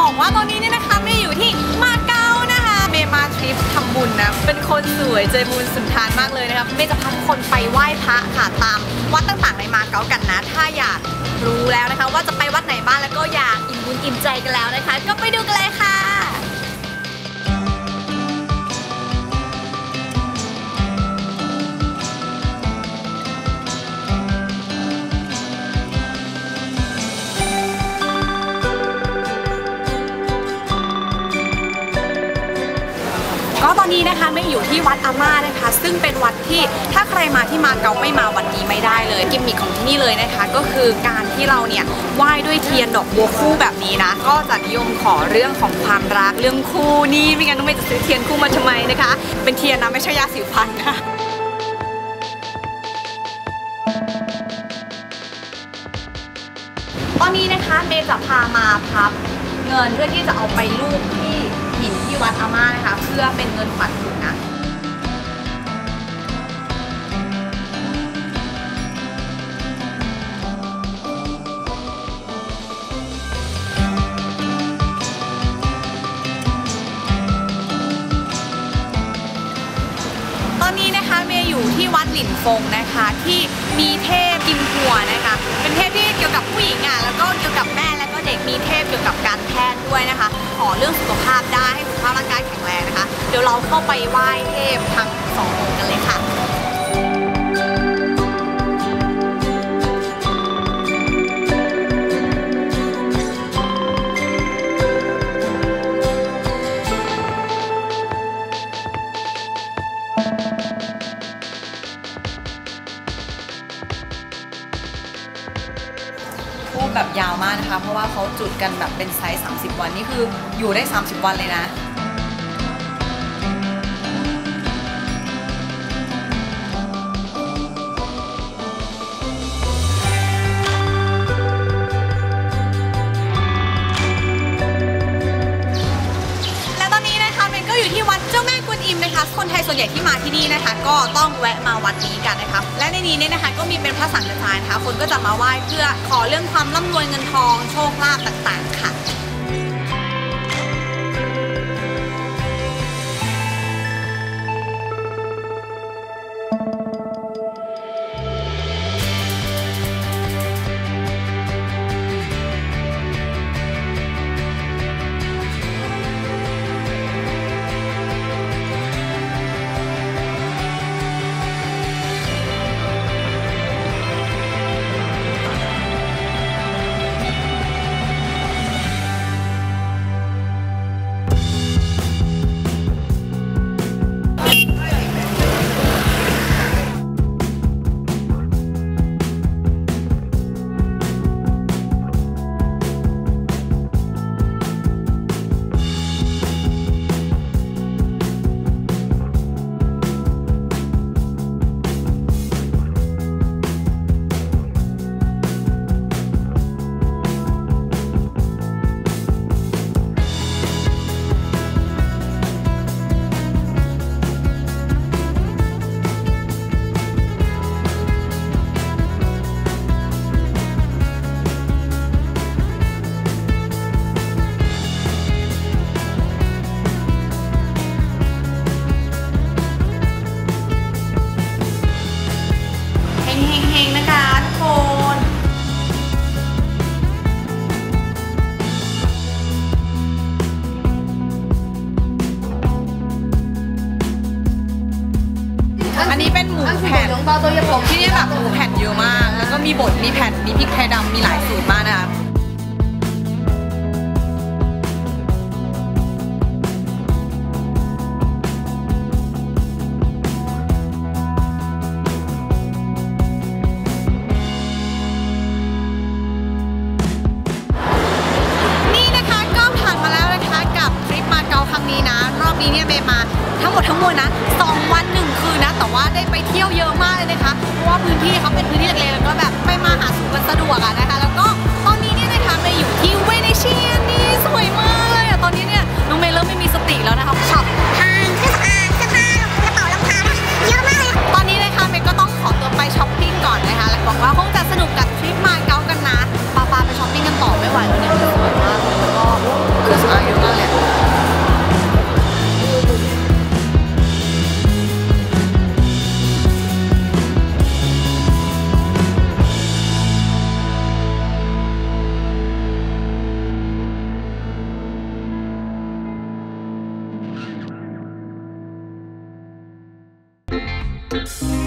บอกว่าตอนนี้เนี่ยนะคะเมย์อยู่ที่มาเก๊านะคะ เมย์มาทริปทำบุญนะ เป็นคนสวยใจบุญสุนทานมากเลยนะคะเมย์จะพาทุกคนไปไหว้พระค่ะตามวัดต่างๆในมาเก๊ากันนะ ถ้าอยากรู้แล้วนะคะ ว่าจะไปวัดไหนบ้างแล้วก็อยากอิ่มบุญอิ่มใจกันแล้วนะคะ ก็ไปดูกันเลยค่ะ นนี้นะคะไม่อยู่ที่วัดอาม่านะคะ ซึ่งเป็นวัดที่ถ้าใครมาที่มาเก๊าไม่มาวัดนี้ไม่ได้เลยกิมมิคของที่นี่เลยนะคะ ก็คือการที่เราเนี่ยไหว้ด้วยเทียนดอกบัวคู่แบบนี้นะ ก็จะนิยมขอเรื่องของความรักเรื่องคู่นี่ไม่งั้นน้องเมย์จะซื้อเทียนคู่มาทำไมนะคะ เป็นเทียนนะไม่ใช่ยาสีฟันนะตอนนี้นะคะเมย์จะพามาพับเงินเพื่อที่จะเอาไปลูกที่ วัดอาม่านะคะ เพื่อเป็นเงินขวัญถุงนะตอนนี้นะคะเมย์อยู่ที่วัดหลินฟงนะคะที่มีเทพกิมหัวนะคะ เป็นเทพที่เกี่ยวกับผู้หญิงอะแล้วก็เกี่ยวกับแม่ เด็กมีเทพเกี่ยวกับการแพทย์ด้วยนะคะ ขอเรื่องสุขภาพได้ให้สุขภาพร่างกายแข็งแรงนะคะ เดี๋ยวเราเข้าไปไหว้เทพทั้งสององค์กันเลยค่ะ แบบยาวมากนะคะ เพราะว่าเขาจุดกันแบบเป็นไซส์ 30 วันนี่คืออยู่ได้ 30 วันเลยนะ ส่วนใหญ่ที่มาที่นี่นะคะ ก็ต้องแวะมาวัดนี้กันนะคะและในนี้เนี่ยนะคะก็มีเป็นพระสังฆทานนะคะคนก็จะมาไหว้เพื่อขอเรื่องความร่ำรวยเงินทองโชคลาภต่างๆ ค่ะ นี้เป็นหมูแผ่นของเปาตัวยผมที่นี่แบบหมูแผ่นเยอะมาก แล้วก็มีบด มีแผ่น มีพริกไทยดำมีหลายสูตรมากนะคะนี่นะคะก็ผ่านมาแล้วนะคะกับทริปมาเกาครั้งนี้นะรอบนี้เนี่ยเมย์มาทั้งหมดทั้งมวลนะ ได้ไปเที่ยวเยอะมากเลยนะคะ เพราะว่าพื้นที่เขาเป็นพื้นที่เล็กๆ ม